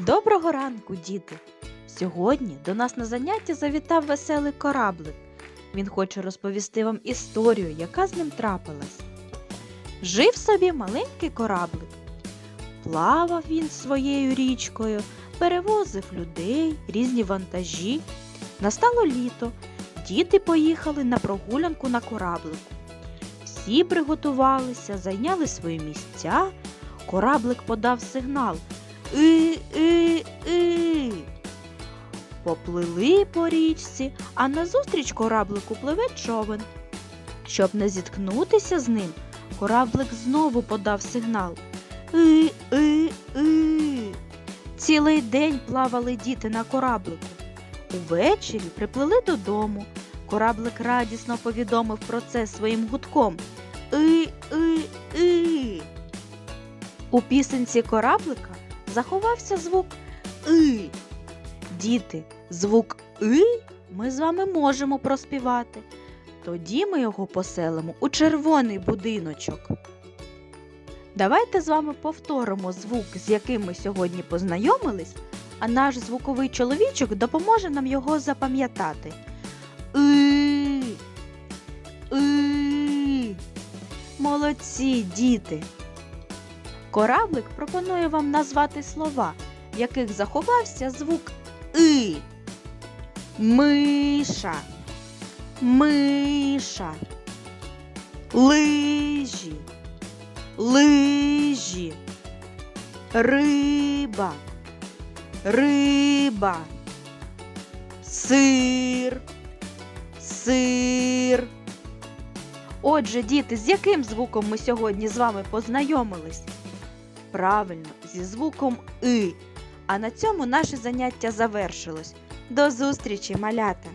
Доброго ранку, діти! Сьогодні до нас на заняття завітав веселий кораблик. Він хоче розповісти вам історію, яка з ним трапилась. Жив собі маленький кораблик. Плавав він своєю річкою, перевозив людей, різні вантажі. Настало літо. Діти поїхали на прогулянку на кораблику. Всі приготувалися, зайняли свої місця. Кораблик подав сигнал. И, и, и. Поплили по річці, а назустріч кораблику пливе човен. Щоб не зіткнутися з ним, кораблик знову подав сигнал. И, и, и. Цілий день плавали діти на кораблику. Увечері приплили додому. Кораблик радісно повідомив про це своїм гудком. И, и, и. У пісенці кораблика заховався звук И. Діти, звук И ми з вами можемо проспівати. Тоді ми його поселимо у червоний будиночок. Давайте з вами повторимо звук, з яким ми сьогодні познайомились, а наш звуковий чоловічок допоможе нам його запам'ятати. И. И. Молодці, діти! Кораблик пропонує вам назвати слова, в яких заховався звук И. Миша, миша, лижі, лижі, риба, риба, сир, сир. Отже, діти, з яким звуком ми сьогодні з вами познайомились? Правильно, зі звуком И. А на цьому наше заняття завершилось. До зустрічі, малята!